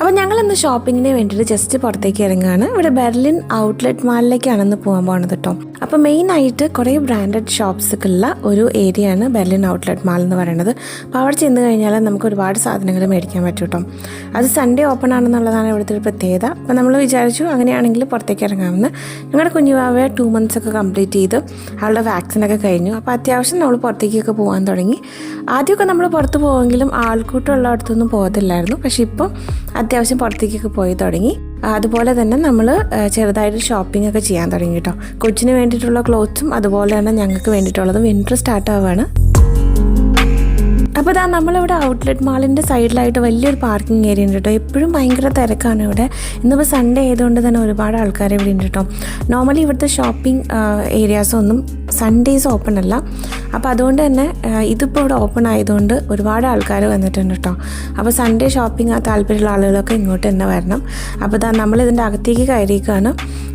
ഞങ്ങളിന്ന് ഷോപ്പിങ്ങിന് വേണ്ടിയിട്ട് ജസ്റ്റ് പുറത്തേക്ക് ഇറങ്ങുകയാണ് ഇവിടെ ബെർലിൻ ഔട്ട്ലെറ്റ് മാളിലേക്കാണ് ഇന്ന് പോകാൻ പോകുന്നത് കേട്ടോ അപ്പോൾ മെയിൻ ആയിട്ട് കുറേ ബ്രാൻഡഡ് ഷോപ്സൊക്കെ ഉള്ള ഒരു ഏരിയ ആണ് ബെർലിൻ ഔട്ട്ലെറ്റ് മാൾ എന്ന് പറയുന്നത് അപ്പോൾ അവിടെ ചെന്ന് കഴിഞ്ഞാൽ നമുക്ക് ഒരുപാട് സാധനങ്ങൾ മേടിക്കാൻ പറ്റും കേട്ടോ അത് സൺഡേ ഓപ്പൺ ആണെന്നുള്ളതാണ് ഇവിടുത്തെ ഒരു പ്രത്യേകത. അപ്പോൾ നമ്മൾ വിചാരിച്ചു അങ്ങനെയാണെങ്കിൽ പുറത്തേക്ക് ഇറങ്ങാമെന്ന്. ഞങ്ങളുടെ കുഞ്ഞുവാവ ടു മന്ത്സ് ഒക്കെ കംപ്ലീറ്റ് ചെയ്ത്. അവളുടെ വാക്സിനൊക്കെ കഴിഞ്ഞു. അപ്പോൾ അത്യാവശ്യം നമ്മൾ പുറത്തേക്കൊക്കെ പോകാൻ തുടങ്ങി. ആദ്യമൊക്കെ നമ്മൾ പുറത്ത് പോവെങ്കിലും ആൾക്കൂട്ടമുള്ള അടുത്തൊന്നും പോകത്തില്ലായിരുന്നു. പക്ഷേ ഇപ്പോൾ അത്യാവശ്യം പുറത്തേക്കൊക്കെ പോയി തുടങ്ങി. അതുപോലെ തന്നെ നമ്മൾ ചെറുതായിട്ട് ഷോപ്പിംഗ് ഒക്കെ ചെയ്യാൻ തുടങ്ങി കേട്ടോ കൊച്ചിന് വേണ്ടിയിട്ടുള്ള ക്ലോത്ത്സും അതുപോലെ തന്നെ ഞങ്ങൾക്ക് വേണ്ടിയിട്ടുള്ളതും വിന്റർ സ്റ്റാർട്ട് ആവുകയാണ് അപ്പോൾ ഇതാ നമ്മളിവിടെ ഔട്ട്ലെറ്റ് മാളിന്റെ സൈഡിലായിട്ട് വലിയൊരു പാർക്കിംഗ് ഏരിയ ഉണ്ട് കേട്ടോ എപ്പോഴും ഭയങ്കര തിരക്കാണ് ഇവിടെ. ഇന്നിപ്പോൾ സൺഡേ ആയതുകൊണ്ട് തന്നെ ഒരുപാട് ആൾക്കാർ ഇവിടെ ഉണ്ട് കേട്ടോ നോർമലി ഇവിടുത്തെ ഷോപ്പിംഗ് ഏരിയാസ് ഒന്നും സൺഡേസ് ഓപ്പൺ അല്ല. അപ്പോൾ അതുകൊണ്ട് തന്നെ ഇതിപ്പോൾ ഇവിടെ ഓപ്പൺ ആയതുകൊണ്ട് ഒരുപാട് ആൾക്കാർ വന്നിട്ടുണ്ട് കേട്ടോ അപ്പോൾ സൺഡേ ഷോപ്പിംഗ് താല്പര്യമുള്ള ആളുകളൊക്കെ ഇങ്ങോട്ട് തന്നെ വരണം. അപ്പോൾ ഇതാ നമ്മൾ ഇതിന്റെ അകത്തേക്ക് കയറിയിരിക്കുകയാണ്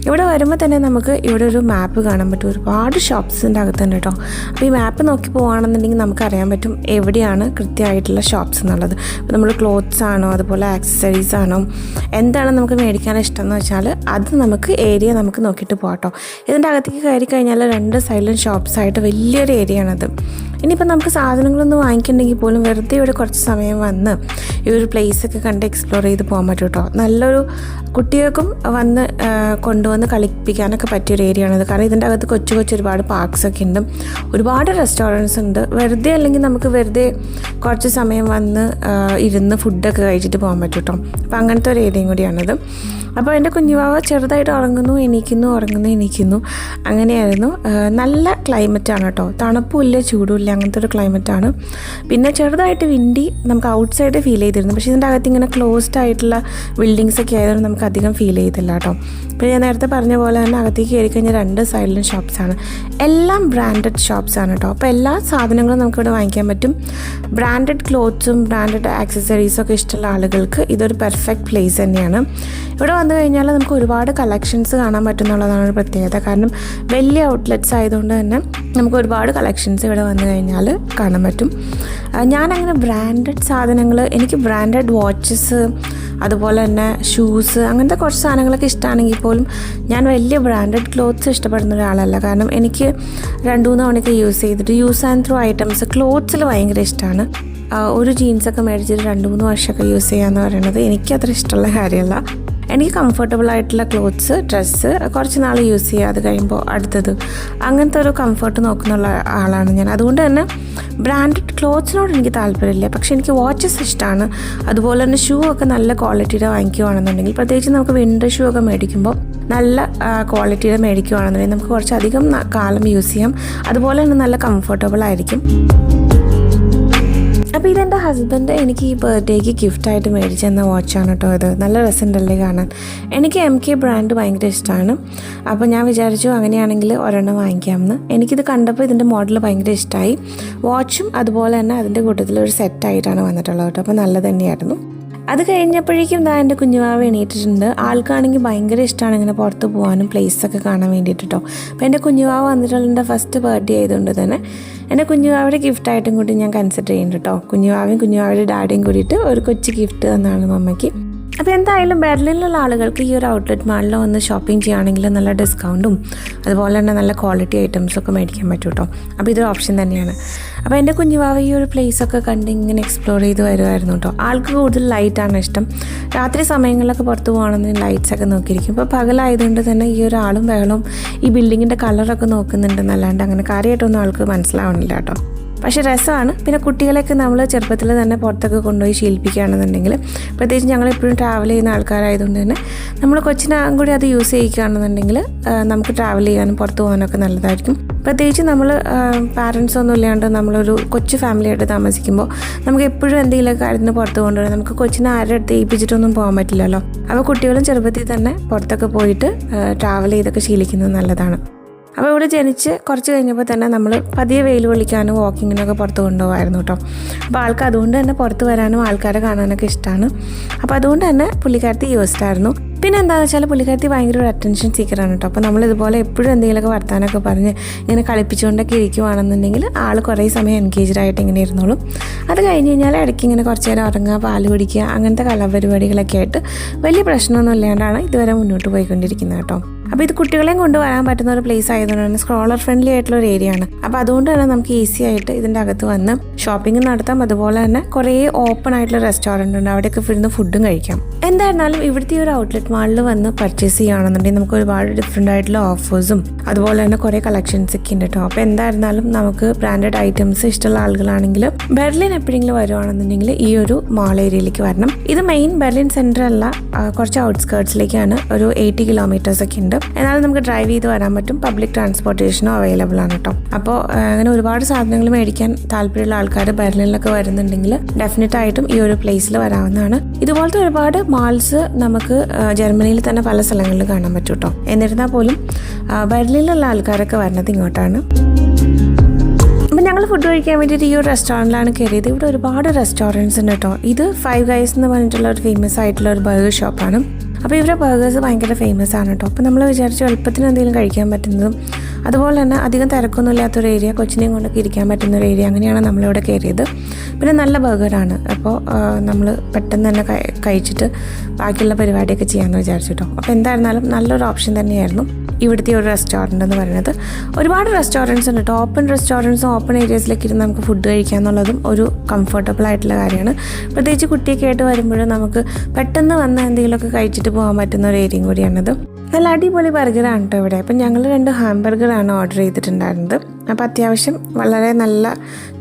ഇവിടെ വരുമ്പോൾ തന്നെ നമുക്ക് ഇവിടെ ഒരു മാപ്പ് കാണാൻ പറ്റും. ഒരുപാട് ഷോപ്സിന്റെ അകത്തുണ്ട് കേട്ടോ അപ്പോൾ ഈ മാപ്പ് നോക്കി പോകുകയാണെന്നുണ്ടെങ്കിൽ നമുക്കറിയാൻ പറ്റും എവിടെയാണ് കൃത്യമായിട്ടുള്ള ഷോപ്സ് എന്നുള്ളത്. അപ്പോൾ നമ്മൾ ക്ലോത്ത്സ് ആണോ അതുപോലെ ആക്സസറീസ് ആണോ എന്താണ് നമുക്ക് മേടിക്കാൻ ഇഷ്ടം എന്ന് വെച്ചാൽ അത് നമുക്ക് ഏരിയ നമുക്ക് നോക്കിയിട്ട് പോകാം കേട്ടോ ഇതിന്റെ അകത്തേക്ക് കയറി കഴിഞ്ഞാൽ രണ്ട് സൈഡിലും ഷോപ്സ് ആയിട്ട് വലിയൊരു ഏരിയ ആണത് ഇനിയിപ്പോൾ നമുക്ക് സാധനങ്ങളൊന്നും വാങ്ങിക്കണമെങ്കിൽ പോലും വെറുതെ ഇവിടെ കുറച്ച് സമയം വന്ന് ഈ ഒരു ഒക്കെ കണ്ട് എക്സ്പ്ലോർ ചെയ്ത് പോകാൻ പറ്റും കേട്ടോ. നല്ലൊരു കുട്ടികൾക്കും വന്ന് കൊണ്ടുവന്ന് കളിപ്പിക്കാനൊക്കെ പറ്റിയൊരു ഏരിയ ആണത്. കാരണം ഇതിന്റെ അകത്ത് കൊച്ചു കൊച്ചു ഒരുപാട് പാർക്സ് ഒക്കെ ഉണ്ട്. ഒരുപാട് റെസ്റ്റോറന്റ്സ് ഉണ്ട്. വെറുതെ അല്ലെങ്കിൽ നമുക്ക് വെറുതെ കുറച്ച് സമയം വന്ന് ഇരുന്ന് ഫുഡൊക്കെ കഴിച്ചിട്ട് പോകാൻ പറ്റും കേട്ടോ. അപ്പോൾ അങ്ങനത്തെ ഒരു ഏരിയയും കൂടിയാണത്. അപ്പോൾ എന്റെ കുഞ്ഞുവാവ ചെറുതായിട്ട് ഉറങ്ങുന്നു എണീക്കുന്നു ഉറങ്ങുന്നു എണീക്കുന്നു. അങ്ങനെയായിരുന്നു. നല്ല ക്ലൈമറ്റാണ് കേട്ടോ. തണുപ്പുമില്ല ചൂടുമില്ല അങ്ങനത്തെ ഒരു ആണ് പിന്നെ ചെറുതായിട്ട് വിൻഡി നമുക്ക് ഔട്ട് സൈഡ് ഫീൽ ചെയ്തിരുന്നു. പക്ഷേ ഇതിന്റെ അകത്ത് ഇങ്ങനെ ക്ലോസ്ഡ് ആയിട്ടുള്ള ബിൽഡിങ്സ് ഒക്കെ ആയതുകൊണ്ട് നമുക്ക് അധികം ഫീൽ ചെയ്തില്ല കേട്ടോ. പിന്നെ ഞാൻ നേരത്തെ പറഞ്ഞ പോലെ തന്നെ അകത്തേക്ക് കയറി കഴിഞ്ഞാൽ രണ്ട് സൈഡിലും ഷോപ്സാണ് എല്ലാം ബ്രാൻഡഡ് ഷോപ്സാണ് കേട്ടോ അപ്പോൾ എല്ലാ സാധനങ്ങളും നമുക്കിവിടെ വാങ്ങിക്കാൻ പറ്റും. ബ്രാൻഡഡ് ക്ലോത്ത്സും ബ്രാൻഡഡ് ആക്സസറീസും ഒക്കെ ഇഷ്ടമുള്ള ആളുകൾക്ക് ഇതൊരു പെർഫെക്റ്റ് പ്ലേസ് തന്നെയാണ്. ഇവിടെ വന്നു കഴിഞ്ഞാൽ നമുക്ക് ഒരുപാട് കളക്ഷൻസ് കാണാൻ പറ്റുന്നുള്ളതാണ് ഒരു പ്രത്യേകത. കാരണം വലിയ ഔട്ട്ലെറ്റ്സ് ആയതുകൊണ്ട് തന്നെ നമുക്ക് ഒരുപാട് കളക്ഷൻസ് ഇവിടെ വന്നു കഴിഞ്ഞാൽ കാണാൻ പറ്റും. ഞാനങ്ങനെ ബ്രാൻഡഡ് സാധനങ്ങൾ എനിക്ക് ബ്രാൻഡഡ് വാച്ചസ് അതുപോലെ തന്നെ ഷൂസ് അങ്ങനത്തെ കുറച്ച് സാധനങ്ങളൊക്കെ ഇഷ്ടമാണെങ്കിൽ പോലും ഞാൻ വലിയ ബ്രാൻഡഡ് ക്ലോത്ത്സ് ഇഷ്ടപ്പെടുന്ന ഒരാളല്ല. കാരണം എനിക്ക് രണ്ട് മൂന്ന് തവണയൊക്കെ യൂസ് ചെയ്തിട്ട് യൂസ് ആൻഡ് ത്രൂ ഐറ്റംസ് ക്ലോത്ത്സിൽ ഭയങ്കര ഇഷ്ടമാണ് ഒരു ജീൻസൊക്കെ മേടിച്ചിട്ട് രണ്ട് മൂന്ന് വർഷമൊക്കെ യൂസ് ചെയ്യാന്ന് പറയുന്നത് എനിക്ക് അത്ര ഇഷ്ടമുള്ള കാര്യമല്ല. എനിക്ക് കംഫർട്ടബിൾ ആയിട്ടുള്ള ക്ലോത്ത്സ് ഡ്രസ്സ് കുറച്ച് നാൾ യൂസ് ചെയ്യുക അത് കഴിയുമ്പോൾ അടുത്തത്. അങ്ങനത്തെ ഒരു കംഫർട്ട് നോക്കുന്ന ആളാണ് ഞാൻ. അതുകൊണ്ട് തന്നെ ബ്രാൻഡഡ് ക്ലോത്ത്സിനോട് എനിക്ക് താല്പര്യമില്ല. പക്ഷേ എനിക്ക് വാച്ചസ് ഇഷ്ടമാണ് അതുപോലെ തന്നെ ഷൂ ഒക്കെ നല്ല ക്വാളിറ്റിയുടെ വാങ്ങിക്കുകയാണെന്നുണ്ടെങ്കിൽ പ്രത്യേകിച്ച് നമുക്ക് വിന്റർ ഷൂ ഒക്കെ മേടിക്കുമ്പോൾ നല്ല ക്വാളിറ്റിയുടെ മേടിക്കുകയാണെന്നുണ്ടെങ്കിൽ നമുക്ക് കുറച്ചധികം കാലം യൂസ് ചെയ്യാം. അതുപോലെ തന്നെ നല്ല കംഫർട്ടബിൾ ആയിരിക്കും. അപ്പോൾ ഇതെന്റെ ഹസ്ബൻഡ് എനിക്ക് ഈ ബർത്ത്ഡേക്ക് ഗിഫ്റ്റായിട്ട് മേടിച്ചു തന്ന വാച്ചാണ് കേട്ടോ ഇത്. നല്ല രസമുണ്ടല്ലേ കാണാൻ. എനിക്ക് എം കെ ബ്രാൻഡ് ഭയങ്കര ഇഷ്ടമാണ് അപ്പോൾ ഞാൻ വിചാരിച്ചു അങ്ങനെയാണെങ്കിൽ ഒരെണ്ണം വാങ്ങിക്കാമെന്ന്. എനിക്കിത് കണ്ടപ്പോൾ ഇതിന്റെ മോഡൽ ഭയങ്കര ഇഷ്ടമായി വാച്ചും അതുപോലെ തന്നെ അതിന്റെ കൂട്ടത്തിൽ ഒരു സെറ്റായിട്ടാണ് വന്നിട്ടുള്ളത് കേട്ടോ അപ്പോൾ നല്ലത് തന്നെയായിരുന്നു. അത് കഴിഞ്ഞപ്പോഴേക്കും ദാ എന്റെ കുഞ്ഞുവാവ് എണീറ്റിട്ടുണ്ട്. ആൾക്കാണെങ്കിൽ ഭയങ്കര ഇഷ്ടമാണ് ഇങ്ങനെ പുറത്ത് പോകാനും പ്ലേസൊക്കെ കാണാൻ വേണ്ടിയിട്ട് അപ്പോൾ എന്റെ കുഞ്ഞുവാവ് വന്നിട്ടുള്ള ഫസ്റ്റ് ബർത്ത്ഡേ ആയതുകൊണ്ട് തന്നെ എന്റെ കുഞ്ഞുവാവിടെ ഗിഫ്റ്റായിട്ടും കൂടി ഞാൻ കൺസിഡർ ചെയ്യുന്നുണ്ട് കേട്ടോ കുഞ്ഞുവാവയും കുഞ്ഞുവാവയുടെ ഡാഡിയും കൂടിയിട്ട് ഒരു കൊച്ചു ഗിഫ്റ്റ് തന്നാണ് മമ്മയ്ക്ക്. അപ്പോൾ എന്തായാലും ബെർലിനിലുള്ള ആളുകൾക്ക് ഈ ഒരു ഔട്ട്ലെറ്റ് മാളിൽ വന്ന് ഷോപ്പിംഗ് ചെയ്യുകയാണെങ്കിൽ നല്ല ഡിസ്കൗണ്ടും അതുപോലെ തന്നെ നല്ല ക്വാളിറ്റി ഐറ്റംസൊക്കെ മേടിക്കാൻ പറ്റും കേട്ടോ അപ്പോൾ ഇതൊരു ഓപ്ഷൻ തന്നെയാണ്. അപ്പോൾ എന്റെ കുഞ്ഞുവാവ ഈ ഒരു പ്ലേസൊക്കെ കണ്ട് ഇങ്ങനെ എക്സ്പ്ലോർ ചെയ്ത് വരുമായിരുന്നു കേട്ടോ ആൾക്ക് കൂടുതൽ ലൈറ്റാണ് ഇഷ്ടം. രാത്രി സമയങ്ങളിലൊക്കെ പുറത്ത് പോകണമെന്ന് ലൈറ്റ്സൊക്കെ നോക്കിയിരിക്കും. ഇപ്പോൾ പകലായതുകൊണ്ട് തന്നെ ഈ ഒരു ആളും ഈ ബിൽഡിങ്ങിന്റെ കളറൊക്കെ നോക്കുന്നുണ്ടെന്നല്ലാണ്ട് അങ്ങനെ കാര്യമായിട്ടൊന്നും ആൾക്ക് മനസ്സിലാവണില്ല കേട്ടോ പക്ഷേ രസമാണ്. പിന്നെ കുട്ടികളെയൊക്കെ നമ്മൾ ചെറുപ്പത്തിൽ തന്നെ പുറത്തൊക്കെ കൊണ്ടുപോയി ശീലിപ്പിക്കുകയാണെന്നുണ്ടെങ്കിൽ പ്രത്യേകിച്ച് ഞങ്ങൾ എപ്പോഴും ട്രാവൽ ചെയ്യുന്ന ആൾക്കാരായതുകൊണ്ട് തന്നെ നമ്മൾ കൊച്ചിനും കൂടി അത് യൂസ് ചെയ്യിക്കുകയാണെന്നുണ്ടെങ്കിൽ നമുക്ക് ട്രാവൽ ചെയ്യാനും പുറത്ത് പോകാനൊക്കെ നല്ലതായിരിക്കും. പ്രത്യേകിച്ച് നമ്മൾ പാരൻസ് ഒന്നും ഇല്ലാണ്ട് നമ്മളൊരു കൊച്ചു ഫാമിലിയായിട്ട് താമസിക്കുമ്പോൾ നമുക്ക് എപ്പോഴും എന്തെങ്കിലും കാര്യത്തിന് പുറത്ത് കൊണ്ടുവരാം നമുക്ക് കൊച്ചിനെ ആരുടെ അടുത്ത് ഏൽപ്പിച്ചിട്ടൊന്നും പോകാൻ പറ്റില്ലല്ലോ. അപ്പോൾ കുട്ടികളും ചെറുപ്പത്തിൽ തന്നെ പുറത്തൊക്കെ പോയിട്ട് ട്രാവൽ ചെയ്തൊക്കെ ശീലിക്കുന്നത് നല്ലതാണ്. അപ്പോൾ ഇവിടെ ജനിച്ച് കുറച്ച് കഴിഞ്ഞപ്പോൾ തന്നെ നമ്മൾ പതിയെ വെയിൽ വിളിക്കാനും വാക്കിങ്ങിനൊക്കെ പുറത്ത് കൊണ്ടുപോകായിരുന്നു കേട്ടോ. അപ്പോൾ ആൾക്ക് അതുകൊണ്ട് തന്നെ പുറത്ത് വരാനും ആൾക്കാരെ കാണാനൊക്കെ ഇഷ്ടമാണ്. അപ്പോൾ അതുകൊണ്ട് തന്നെ പുള്ളിക്കാരത്തി യൂസ്ഡ് ആയിരുന്നു പിന്നെ എന്താണെന്ന് വെച്ചാൽ പുള്ളിക്കാരത്തി ഭയങ്കര ഒരു അറ്റൻഷൻ സീക്കറാണ് കേട്ടോ. അപ്പോൾ നമ്മൾ ഇതുപോലെ എപ്പോഴും എന്തെങ്കിലുമൊക്കെ വർത്താനൊക്കെ പറഞ്ഞ് ഇങ്ങനെ കളിപ്പിച്ചുകൊണ്ടൊക്കെ ഇരിക്കുവാണെന്നുണ്ടെങ്കിൽ ആൾ കുറേ സമയം എൻഗേജ്ഡ് ആയിട്ട് ഇങ്ങനെ ഇരുന്നോളും. അത് കഴിഞ്ഞ് കഴിഞ്ഞാൽ ഇടയ്ക്ക് ഇങ്ങനെ കുറച്ച് നേരം ഉറങ്ങുക പാൽ കുടിക്കുക അങ്ങനത്തെ കലാപരിപാടികളൊക്കെ ആയിട്ട് വലിയ പ്രശ്നമൊന്നും ഇല്ലാണ്ടാണ് ഇതുവരെ മുന്നോട്ട് പോയിക്കൊണ്ടിരിക്കുന്നത് കേട്ടോ. അപ്പോൾ ഇത് കുട്ടികളെയും കൊണ്ടുവരാൻ പറ്റുന്ന ഒരു പ്ലേസ് ആയതുകൊണ്ട് തന്നെ സ്ക്രോളർ ഫ്രണ്ട്ലി ആയിട്ടുള്ള ഒരു ഏരിയ ആണ്. അപ്പോൾ അതുകൊണ്ട് തന്നെ നമുക്ക് ഈസി ആയിട്ട് ഇതിന്റെ അകത്ത് വന്ന് ഷോപ്പിംഗ് നടത്താം. അതുപോലെ തന്നെ കുറേ ഓപ്പൺ ആയിട്ടുള്ള റെസ്റ്റോറന്റ് ഉണ്ട്. അവിടെയൊക്കെ ഇരുന്ന് ഫുഡും കഴിക്കാം. എന്തായിരുന്നാലും ഇവിടുത്തെ ഒരു ഔട്ട്ലെറ്റ് മാളിൽ വന്ന് പർച്ചേസ് ചെയ്യുകയാണെന്നുണ്ടെങ്കിൽ നമുക്ക് ഒരുപാട് ഡിഫറെന്റ് ആയിട്ടുള്ള ഓഫേഴ്സും അതുപോലെ തന്നെ കുറേ കളക്ഷൻസ് ഒക്കെ ഉണ്ട് കേട്ടോ അപ്പോൾ എന്തായിരുന്നാലും നമുക്ക് ബ്രാൻഡഡ് ഐറ്റംസ് ഇഷ്ടമുള്ള ആളുകളാണെങ്കിൽ ബെർലിൻ എപ്പോഴെങ്കിലും വരുവാണെന്നുണ്ടെങ്കിൽ ഈ ഒരു മാൾ ഏരിയയിലേക്ക് വരണം. ഇത് മെയിൻ ബെർലിൻ സെന്റർ അല്ല കുറച്ച് ഔട്ട്സ്കേർട്സിലേക്കാണ് ഒരു എയ്റ്റി കിലോമീറ്റേഴ്സ് ഒക്കെ ഉണ്ട്. എന്നാലും നമുക്ക് ഡ്രൈവ് ചെയ്ത് വരാൻ പറ്റും. പബ്ലിക് ട്രാൻസ്പോർട്ടേഷനും അവൈലബിൾ ആണ് കേട്ടോ അപ്പോൾ അങ്ങനെ ഒരുപാട് സാധനങ്ങൾ മേടിക്കാൻ താല്പര്യമുള്ള ആൾക്കാർ ബെർലിനിലൊക്കെ വരുന്നുണ്ടെങ്കിൽ ഡെഫിനറ്റ് ആയിട്ടും ഈ ഒരു പ്ലേസിൽ വരാവുന്നതാണ്. ഇതുപോലത്തെ ഒരുപാട് മാൾസ് നമുക്ക് ജർമ്മനിയിൽ തന്നെ പല സ്ഥലങ്ങളിൽ കാണാൻ പറ്റും കേട്ടോ എന്നിരുന്നാൽ പോലും ബെർലിനിലുള്ള ആൾക്കാരൊക്കെ വരുന്നത് ഇങ്ങോട്ടാണ്. അപ്പം ഞങ്ങൾ ഫുഡ് കഴിക്കാൻ വേണ്ടിയിട്ട് ഈ ഒരു റെസ്റ്റോറന്റിലാണ് കയറിയത്. ഇവിടെ ഒരുപാട് റെസ്റ്റോറന്റ്സ് ഉണ്ട് കേട്ടോ ഇത് ഫൈവ് ഗൈസ് എന്ന് പറഞ്ഞിട്ടുള്ള ഒരു ഫേമസ് ആയിട്ടുള്ള ഒരു ബർഗർ ഷോപ്പാണ് അപ്പോൾ ഇവരുടെ ബർഗേഴ്സ് ഭയങ്കര ഫേമസ് ആണ് കേട്ടോ. അപ്പോൾ നമ്മൾ വിചാരിച്ചു എളുപ്പത്തിന് എന്തെങ്കിലും കഴിക്കാൻ പറ്റുന്നതും അതുപോലെ തന്നെ അധികം തിരക്കൊന്നും ഇല്ലാത്തൊരു ഏരിയ കൊച്ചിനെയും കൊണ്ടൊക്കെ ഇരിക്കാൻ പറ്റുന്ന ഒരു ഏരിയ അങ്ങനെയാണ് നമ്മളിവിടെ കയറിയത്. പിന്നെ നല്ല ബർഗറാണ്. അപ്പോൾ നമ്മൾ പെട്ടെന്ന് തന്നെ കഴിച്ചിട്ട് ബാക്കിയുള്ള പരിപാടിയൊക്കെ ചെയ്യാമെന്ന് വിചാരിച്ചു കേട്ടോ അപ്പോൾ എന്തായിരുന്നാലും നല്ലൊരു ഓപ്ഷൻ തന്നെയായിരുന്നു ഇവിടുത്തെ ഒരു റെസ്റ്റോറന്റ് എന്ന് പറയുന്നത്. ഒരുപാട് റെസ്റ്റോറന്റ്സ് ഉണ്ട് കേട്ടോ ഓപ്പൺ റെസ്റ്റോറന്റ്സും ഓപ്പൺ ഏരിയസിലേക്ക് ഇരുന്ന് നമുക്ക് ഫുഡ് കഴിക്കുക എന്നുള്ളതും ഒരു കംഫർട്ടബിൾ ആയിട്ടുള്ള കാര്യമാണ്. പ്രത്യേകിച്ച് കുട്ടിയൊക്കെ ആയിട്ട് വരുമ്പോഴും നമുക്ക് പെട്ടെന്ന് വന്ന് എന്തെങ്കിലുമൊക്കെ കഴിച്ചിട്ട് പോകാൻ പറ്റുന്ന ഒരു ഏരിയയും കൂടിയാണിത്. നല്ല അടിപൊളി ബർഗറാണ് കേട്ടോ ഇവിടെ. അപ്പം ഞങ്ങൾ രണ്ട് ഹാംബർഗറാണ് ഓർഡർ ചെയ്തിട്ടുണ്ടായിരുന്നത്. അപ്പോൾ അത്യാവശ്യം വളരെ നല്ല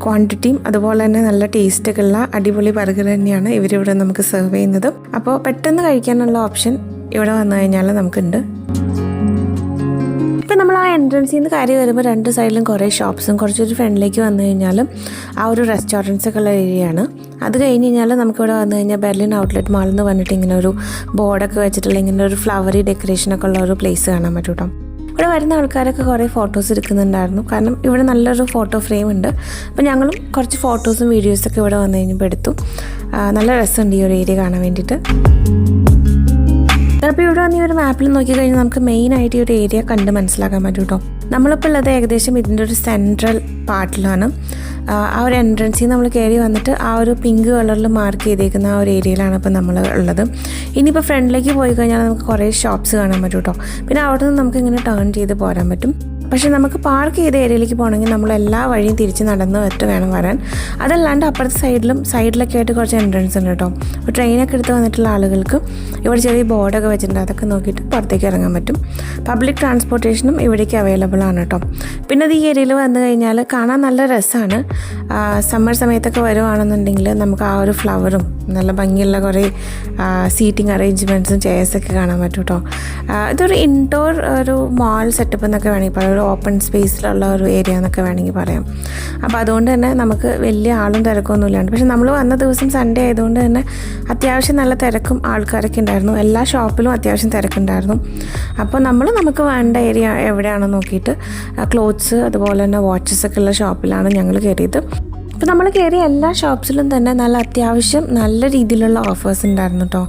ക്വാണ്ടിറ്റിയും അതുപോലെ തന്നെ നല്ല ടേസ്റ്റൊക്കെ ഉള്ള അടിപൊളി ബർഗർ തന്നെയാണ് ഇവരിവിടെ നമുക്ക് സെർവ് ചെയ്യുന്നത്. അപ്പോൾ പെട്ടെന്ന് കഴിക്കാനുള്ള ഓപ്ഷൻ ഇവിടെ വന്നു കഴിഞ്ഞാൽ നമുക്കുണ്ട്. നമ്മൾ ആ എൻട്രൻസിൽ നിന്ന് കയറി വരുമ്പോൾ രണ്ട് സൈഡിലും കുറേ ഷോപ്സും കുറച്ചൊരു ഫ്രണ്ടിലേക്ക് വന്നു കഴിഞ്ഞാലും ആ ഒരു റെസ്റ്റോറന്റ്സ് ഒക്കെ ഉള്ള ഏരിയയാണ് അത് കഴിഞ്ഞ് കഴിഞ്ഞാൽ നമുക്കിവിടെ വന്നു കഴിഞ്ഞാൽ ബെർലിൻ ഔട്ട്ലെറ്റ് മാൾ എന്ന് പറഞ്ഞിട്ട് ഇങ്ങനെ ഒരു ബോർഡൊക്കെ വെച്ചിട്ടുള്ള ഇങ്ങനെ ഒരു ഫ്ലവറി ഡെക്കറേഷനൊക്കെ ഉള്ള ഒരു പ്ലേസ് കാണാൻ പറ്റും കേട്ടോ ഇവിടെ വരുന്ന ആൾക്കാരൊക്കെ കുറേ ഫോട്ടോസ് എടുക്കുന്നുണ്ടായിരുന്നു. കാരണം ഇവിടെ നല്ലൊരു ഫോട്ടോ ഫ്രെയിം ഉണ്ട്. അപ്പോൾ ഞങ്ങളും കുറച്ച് ഫോട്ടോസും വീഡിയോസൊക്കെ ഇവിടെ വന്നു കഴിഞ്ഞപ്പോൾ എടുത്തു. നല്ല രസമുണ്ട് ഈ ഒരു ഏരിയ കാണാൻ വേണ്ടിയിട്ട്. ചിലപ്പോൾ ഇവിടെ വന്ന് ഈ ഒരു മാപ്പിൽ നോക്കി കഴിഞ്ഞാൽ നമുക്ക് മെയിൻ ആയിട്ട് ഈ ഒരു ഏരിയ കണ്ട് മനസ്സിലാക്കാൻ പറ്റും കേട്ടോ നമ്മളിപ്പോൾ ഉള്ളത് ഏകദേശം ഇതിന്റെ ഒരു സെൻട്രൽ പാർട്ടിലാണ് ആ ഒരു എൻട്രൻസിൽ നമ്മൾ കയറി വന്നിട്ട് ആ ഒരു പിങ്ക് കളറിൽ മാർക്ക് ചെയ്തേക്കുന്ന ആ ഒരു ഏരിയയിലാണ് ഇപ്പോൾ നമ്മൾ ഉള്ളത്. ഇനിയിപ്പോൾ ഫ്രണ്ടിലേക്ക് പോയി കഴിഞ്ഞാൽ നമുക്ക് കുറേ ഷോപ്സ് കാണാൻ പറ്റും കേട്ടോ പിന്നെ അവിടെ നിന്ന് നമുക്ക് ഇങ്ങനെ ടേൺ ചെയ്ത് പോരാൻ പറ്റും. പക്ഷെ നമുക്ക് പാർക്ക് ചെയ്ത ഏരിയയിലേക്ക് പോകണമെങ്കിൽ നമ്മൾ എല്ലാ വഴിയും തിരിച്ച് നടന്ന് ഒറ്റ വേണം വരാൻ. അതല്ലാണ്ട് അപ്പുറത്തെ സൈഡിലും സൈഡിലൊക്കെ ആയിട്ട് കുറച്ച് എൻട്രൻസ് ഉണ്ട് കേട്ടോ. അപ്പോൾ ട്രെയിനൊക്കെ എടുത്ത് വന്നിട്ടുള്ള ആളുകൾക്ക് ഇവിടെ ചെറിയ ബോർഡൊക്കെ വെച്ചിട്ടുണ്ട്. അതൊക്കെ നോക്കിയിട്ട് പുറത്തേക്ക് ഇറങ്ങാൻ പറ്റും. പബ്ലിക് ട്രാൻസ്പോർട്ടേഷനും ഇവിടേക്ക് അവൈലബിൾ ആണ് കേട്ടോ. പിന്നെ അത് ഈ ഏരിയയിൽ വന്നു കഴിഞ്ഞാൽ കാണാൻ നല്ല രസമാണ് സമ്മർ സമയത്തൊക്കെ വരുവാണെന്നുണ്ടെങ്കിൽ നമുക്ക് ആ ഒരു ഫ്ലവറും നല്ല ഭംഗിയുള്ള കുറേ സീറ്റിംഗ് അറേഞ്ച്മെന്റ്സും ചെയർസൊക്കെ കാണാൻ പറ്റും കേട്ടോ ഇതൊരു ഇൻഡോർ ഒരു മാൾ സെറ്റപ്പ് എന്നൊക്കെ വേണമെങ്കിൽ പറയാം. ഒരു ഓപ്പൺ സ്പേസിലുള്ള ഒരു ഏരിയ എന്നൊക്കെ വേണമെങ്കിൽ പറയാം. അപ്പോൾ അതുകൊണ്ട് തന്നെ നമുക്ക് വലിയ ആളും തിരക്കൊന്നും ഇല്ലാണ്ട് പക്ഷെ നമ്മൾ വന്ന ദിവസം സൺഡേ ആയതുകൊണ്ട് തന്നെ അത്യാവശ്യം നല്ല തിരക്കും ആൾക്കാരൊക്കെ ഉണ്ടായിരുന്നു. എല്ലാ ഷോപ്പിലും അത്യാവശ്യം തിരക്കുണ്ടായിരുന്നു. അപ്പോൾ നമ്മൾ നമുക്ക് വേണ്ട ഏരിയ എവിടെയാണെന്ന് നോക്കിയിട്ട് ക്ലോത്ത്സ് അതുപോലെ തന്നെ വാച്ചസ് ഒക്കെ ഉള്ള ഷോപ്പിലാണ് ഞങ്ങൾ കയറിയത്. അപ്പോൾ നമ്മൾ കയറിയ എല്ലാ ഷോപ്സിലും തന്നെ നല്ല അത്യാവശ്യം നല്ല രീതിയിലുള്ള ഓഫേഴ്സ് ഉണ്ടായിരുന്നു കേട്ടോ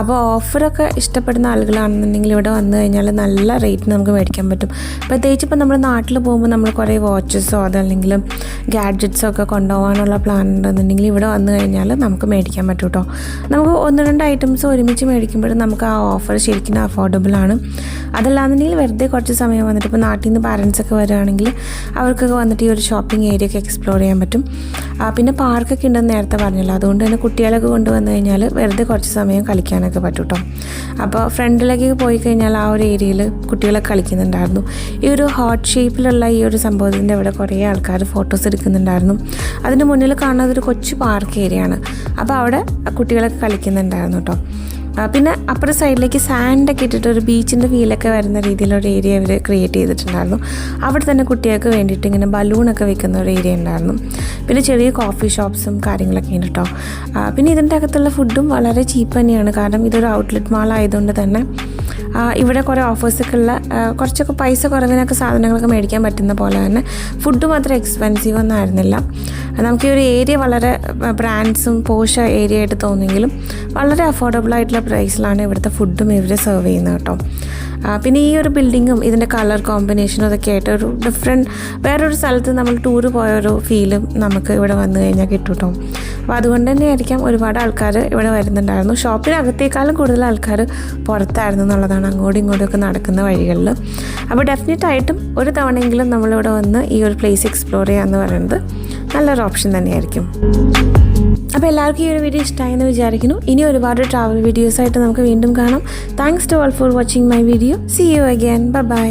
അപ്പോൾ ഓഫറൊക്കെ ഇഷ്ടപ്പെടുന്ന ആളുകളാണെന്നുണ്ടെങ്കിൽ ഇവിടെ വന്നു കഴിഞ്ഞാൽ നല്ല റേറ്റ് നമുക്ക് മേടിക്കാൻ പറ്റും. പ്രത്യേകിച്ച് ഇപ്പോൾ നമ്മൾ നാട്ടിൽ പോകുമ്പോൾ നമ്മൾ കുറേ വാച്ചസോ അതല്ലെങ്കിൽ ഗാഡ്ജറ്റ്സോ ഒക്കെ കൊണ്ടുപോകാനുള്ള പ്ലാൻ ഉണ്ടെന്നുണ്ടെങ്കിൽ ഇവിടെ വന്നു കഴിഞ്ഞാൽ നമുക്ക് മേടിക്കാൻ പറ്റും കേട്ടോ നമുക്ക് ഒന്ന് രണ്ട് ഐറ്റംസ് ഒരുമിച്ച് മേടിക്കുമ്പോഴും നമുക്ക് ആ ഓഫർ ശരിക്കും അഫോർഡബിൾ ആണ്. അതല്ലാന്നുണ്ടെങ്കിൽ വെറുതെ കുറച്ച് സമയം വന്നിട്ട് ഇപ്പോൾ നാട്ടിൽ നിന്ന് പാരൻസ് ഒക്കെ വരികയാണെങ്കിൽ അവർക്കൊക്കെ വന്നിട്ട് ഈ ഒരു ഷോപ്പിംഗ് ഏരിയ ഒക്കെ എക്സ്പ്ലോർ ചെയ്യാൻ പറ്റും. പിന്നെ പാർക്കൊക്കെ ഉണ്ടെന്ന് നേരത്തെ പറഞ്ഞല്ലോ. അതുകൊണ്ട് തന്നെ കുട്ടികളൊക്കെ കൊണ്ടുവന്നു കഴിഞ്ഞാൽ വെറുതെ കുറച്ച് സമയം കളിക്കാനൊക്കെ പറ്റും കേട്ടോ അപ്പോൾ ഫ്രണ്ടിലേക്ക് പോയി കഴിഞ്ഞാൽ ആ ഒരു ഏരിയയിൽ കുട്ടികളൊക്കെ കളിക്കുന്നുണ്ടായിരുന്നു. ഈ ഒരു ഹോട്ട് ഷേപ്പിലുള്ള ഈ ഒരു സംഭവത്തിന്റെ അവിടെ കുറേ ആൾക്കാർ ഫോട്ടോസ് എടുക്കുന്നുണ്ടായിരുന്നു. അതിന് മുന്നിൽ കാണുന്നത് ഒരു കൊച്ചു പാർക്ക് ഏരിയയാണ് അപ്പോൾ അവിടെ കുട്ടികളൊക്കെ കളിക്കുന്നുണ്ടായിരുന്നു കേട്ടോ പിന്നെ അപ്പുറത്തെ സൈഡിലേക്ക് സാൻഡൊക്കെ ഇട്ടിട്ട് ഒരു ബീച്ചിന്റെ ഫീലൊക്കെ വരുന്ന രീതിയിലൊരു ഏരിയ അവർ ക്രിയേറ്റ് ചെയ്തിട്ടുണ്ടായിരുന്നു. അവിടെ തന്നെ കുട്ടികൾക്ക് വേണ്ടിയിട്ട് ഇങ്ങനെ ബലൂണൊക്കെ വെക്കുന്ന ഒരു ഏരിയ ഉണ്ടായിരുന്നു. പിന്നെ ചെറിയ കോഫി ഷോപ്സും കാര്യങ്ങളൊക്കെ ഉണ്ട് കേട്ടോ പിന്നെ ഇതിന്റെ അകത്തുള്ള ഫുഡും വളരെ ചീപ്പ് തന്നെയാണ്. കാരണം ഇതൊരു ഔട്ട്ലെറ്റ് മാൾ ആയതുകൊണ്ട് തന്നെ ഇവിടെ കുറേ ഓഫേഴ്സൊക്കെ ഉള്ള കുറച്ചൊക്കെ പൈസ കുറവിനൊക്കെ സാധനങ്ങളൊക്കെ മേടിക്കാൻ പറ്റുന്ന പോലെ തന്നെ ഫുഡ് മാത്രം എക്സ്പെൻസീവ് ഒന്നും ആയിരുന്നില്ല. നമുക്ക് ഈ ഒരു ഏരിയ വളരെ ബ്രാൻഡ്സും പോഷ ഏരിയ ആയിട്ട് തോന്നിയെങ്കിലും വളരെ അഫോർഡബിൾ ആയിട്ടുള്ള പ്രൈസിലാണ് ഇവിടുത്തെ ഫുഡും ഇവർ സെർവ് ചെയ്യുന്നത് കേട്ടോ. പിന്നെ ഈ ഒരു ബിൽഡിങ്ങും ഇതിന്റെ കളർ കോമ്പിനേഷനും അതൊക്കെ ആയിട്ട് ഒരു ഡിഫറെന്റ് വേറൊരു സ്ഥലത്ത് നമ്മൾ ടൂർ പോയ ഒരു ഫീലും നമുക്ക് ഇവിടെ വന്നു കഴിഞ്ഞാൽ കിട്ടും കേട്ടോ അപ്പോൾ അതുകൊണ്ട് തന്നെ ആയിരിക്കാം ഒരുപാട് ആൾക്കാർ ഇവിടെ വരുന്നുണ്ടായിരുന്നു. ഷോപ്പിനകത്തേക്കാളും കൂടുതൽ ആൾക്കാർ പുറത്തായിരുന്നു എന്നുള്ളതാണ് അങ്ങോട്ടും ഇങ്ങോട്ടും ഒക്കെ നടക്കുന്ന വഴികളിൽ. അപ്പോൾ ഡെഫിനറ്റ് ആയിട്ടും ഒരു തവണയെങ്കിലും നമ്മളിവിടെ വന്ന് ഈ ഒരു പ്ലേസ് എക്സ്പ്ലോർ ചെയ്യുക എന്ന് പറയുന്നത് നല്ലൊരു ഓപ്ഷൻ തന്നെയായിരിക്കും. അപ്പോൾ എല്ലാവർക്കും ഈ ഒരു വീഡിയോ ഇഷ്ടമായെന്ന് വിചാരിക്കുന്നു. ഇനി ഒരുപാട് ട്രാവൽ വീഡിയോസായിട്ട് നമുക്ക് വീണ്ടും കാണാം. Thanks to all for watching my video see you again bye